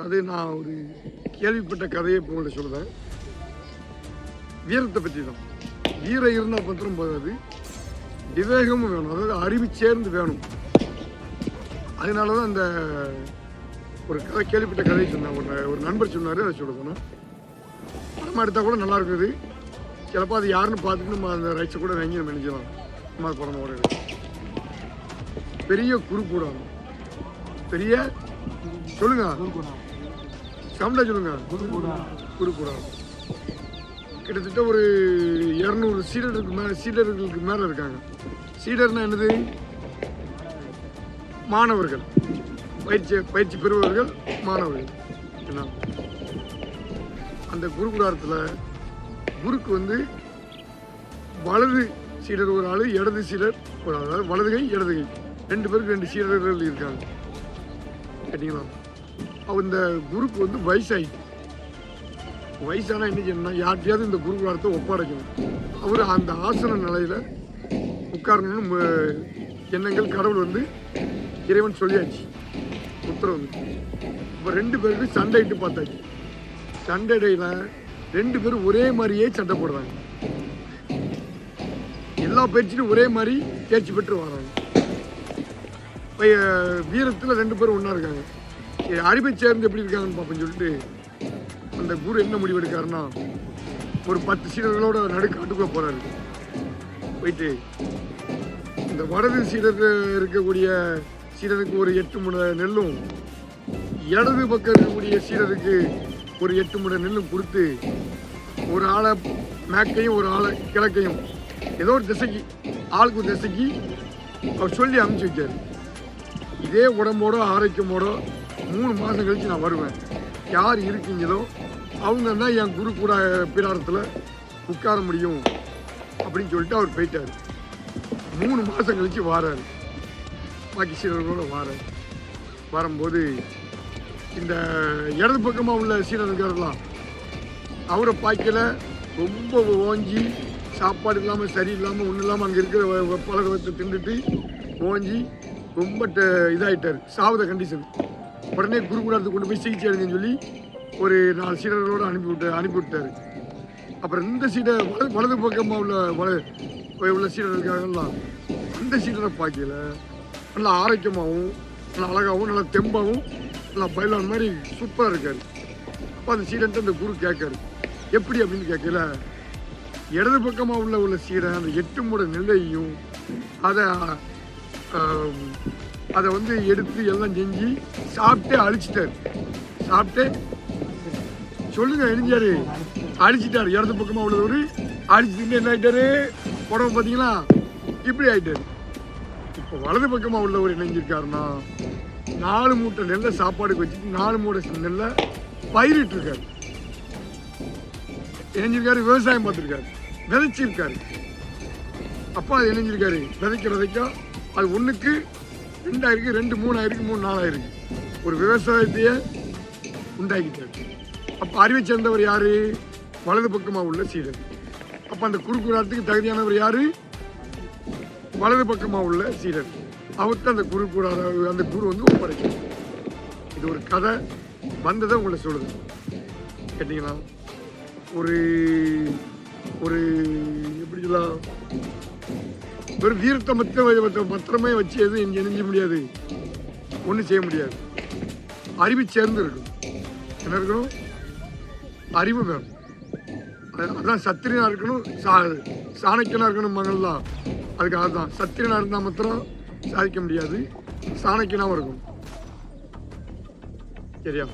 அது நான் ஒரு கேள்விப்பட்ட கதையை இப்போ உங்கள்ட்ட சொல்கிறேன் வீரத்தை பற்றி தான். வீரம் இருந்தால் பத்திரம் போதாது விவேகமும் வேணும். அதாவது அறிவு சேர்ந்து வேணும். அதனால தான் அந்த ஒரு கதை கேள்விப்பட்ட கதையை சொன்னேன் ஒரு ஒரு நண்பர் சொன்னார் அதை சொல்ல சொன்னேன் படமாக எடுத்தால் கூட நல்லா இருக்குது. சிலப்போ அது யாருன்னு பார்த்துட்டு நம்ம அந்த ரைட்ஸை கூட வாங்கி நம்ம நினைக்கலாம். நம்ம படம் ஓடுறது பெரிய குறுக்கூடம் பெரிய சொல்லுங்க. தமிழை சொல்லுங்க. குறுக்கூடம் கிட்டத்தட்ட ஒரு இரநூறு சீடருக்கு மேலே சீடர்களுக்கு மேலே இருக்காங்க. சீடர்னா என்னது? மாணவர்கள். பயிற்சி பயிற்சி பெறுபவர்கள் மாணவர்கள். என்ன? அந்த குருகுடாரத்தில் குருக்கு வந்து வலது சீடர் ஒரு ஆள் இடது சீடர் ஒரு ஆள். அதாவது வலது கை இடது கை. ரெண்டு பேருக்கு ரெண்டு சீடர்கள் இருக்காங்க. கேட்டிங்களா? இந்த குருக்கு வந்து வயசாயிட்டு. வயசானா என்ன? செய்யணும்னா யார்கிட்டயாவது இந்த வாரத்தை ஒப்படைக்கணும். அவர் அந்த ஆசன நிலையில் உட்காரணும்னு எண்ணங்கள் கடவுள் வந்து இறைவன் சொல்லியாச்சு. உத்தரவு இப்போ ரெண்டு பேருக்கு சண்டைட்டு பார்த்தாச்சு. சண்டையில ரெண்டு பேரும் ஒரே மாதிரியே சண்டை போடுறாங்க. எல்லா பயிற்சியும் ஒரே மாதிரி தேர்ச்சி பெற்று வராங்க. இப்போ வீரத்தில் ரெண்டு பேரும் ஒன்றா இருக்காங்க. சரி, அறிவை சேர்ந்து எப்படி இருக்காங்கன்னு பார்ப்போம்னு சொல்லிட்டு அந்த குரு என்ன முடிவு எடுக்காருன்னா ஒரு பத்து சீடர்களோட நடுக்காட்டுக்குள்ள போகிறாரு போயிட்டு இந்த வடது சீடர் இருக்கக்கூடிய சீடருக்கு ஒரு எட்டு முனை நெல்லும் இடது பக்கம் இருக்கக்கூடிய சீடருக்கு ஒரு எட்டு முட நெல்லும் கொடுத்து ஒரு ஆளை மேக்கையும் ஒரு ஆளை கிழக்கையும் ஏதோ ஒரு திசைக்கு ஆளுக்கு ஒரு திசைக்கு அவர் சொல்லி அனுப்பிச்சு வச்சார். இதே உடம்போட ஆரோக்கியமோட மூணு மாதம் கழித்து நான் வருவேன். யார் இருக்கீங்களோ அவங்க தான் என் குரு கூட பிராரத்தில் உட்கார முடியும் அப்படின்னு சொல்லிட்டு அவர் போயிட்டார். மூணு மாதம் கழித்து வாராரு. பாக்கி சீரர்களோடு வாரார். வரும்போது இந்த இடது பக்கமாக உள்ள சீடர் அவரை பார்க்கல. ரொம்ப ஓஞ்சி சாப்பாடு இல்லாமல் சரியில்லாமல் ஒன்றும் இல்லாமல் அங்கே இருக்கிற வ- பலகத்தை தின்னுட்டு ஓஞ்சி ரொம்ப ட- சாவத கண்டிஷன் உடனே குருகுலத்துக்கு கொண்டு போய் சிகிச்சை எடுங்கன்னு சொல்லி ஒரு நாலு சீடர்களோடு அனுப்பி அனுப்பிவிட்டார் அப்புறம் இந்த சீடை வலது வலது பக்கமாக உள்ள வல உள்ள சீடர் இருக்காங்கலாம் அந்த சீடரை பார்க்கல. நல்லா ஆரோக்கியமாகவும் நல்லா அழகாகவும் நல்லா தெம்பாகவும் நல்லா பயிலான மாதிரி சூப்பராக இருக்கார். அப்போ அந்த சீடன்ட்டு அந்த குரு கேட்காரு எப்படி அப்படின்னு கேட்கல இடது பக்கமாக உள்ள உள்ள சீடை அந்த எட்டு மூட நிலையையும் அதை அதை வந்து எடுத்து எல்லாம் செஞ்சு சாப்பிட்டு அழிச்சிட்டாரு. சாப்பிட்டு சொல்லுங்க எரிஞ்சாரு அழிச்சிட்டாரு. இடது பக்கமாக உள்ளவர் அழிச்சிட்டு என்ன ஆயிட்டாரு? உடம்பு பார்த்தீங்களா? இப்படி ஆயிட்டாரு. இப்போ வலது பக்கமாக உள்ளவர் இணைஞ்சிருக்காருன்னா நாலு மூட்டை நெல்லை சாப்பாடுக்கு வச்சுட்டு நாலு மூட்டை நெல்லை பயிரிட்டு இருக்காரு இணைஞ்சிருக்காரு விவசாயம் பார்த்துருக்காரு. விதைச்சிருக்காரு. அப்பா அது இணைஞ்சிருக்காரு விதைக்க விதைக்க அது ஒன்றுக்கு ரெண்டாயிருக்கு ரெண்டு மூணாயிருக்கு மூணு நாலாயிருக்கு ஒரு விவசாயத்தையே உண்டாக்கிட்டார். அப்போ அறிவை சேர்ந்தவர் யார்? வலது பக்கமாக உள்ள சீடர் அப்போ அந்த குறுக்கூடாரத்துக்கு தகுதியானவர் யார்? வலது பக்கமாக உள்ள சீடர் அவருக்கு அந்த குரு அந்த குரு வந்து ஒப்படைக்கும் இது ஒரு கதை. வந்ததை உங்களை சொல்லுது. கேட்டிங்களா? ஒரு ஒரு எப்படி சொல்லலாம்? ஒரு வீரத்தை மத்த பத்திரமே வச்சு எதுவும் இங்கே இணைஞ்ச முடியாது. ஒன்றும் செய்ய முடியாது. அறிவு சேர்ந்து இருக்கும் என்ன இருக்கணும்? அறிவு வேணும். அது- அதான் சத்திரியனா இருக்கணும் சா சாணக்கியனாக இருக்கணும் மகள்லாம் அதுக்காக தான் சத்திரியனாக இருந்தால் மாத்திரம் சாதிக்க முடியாது. சாணக்கியனாகவும் இருக்கணும். சரியா?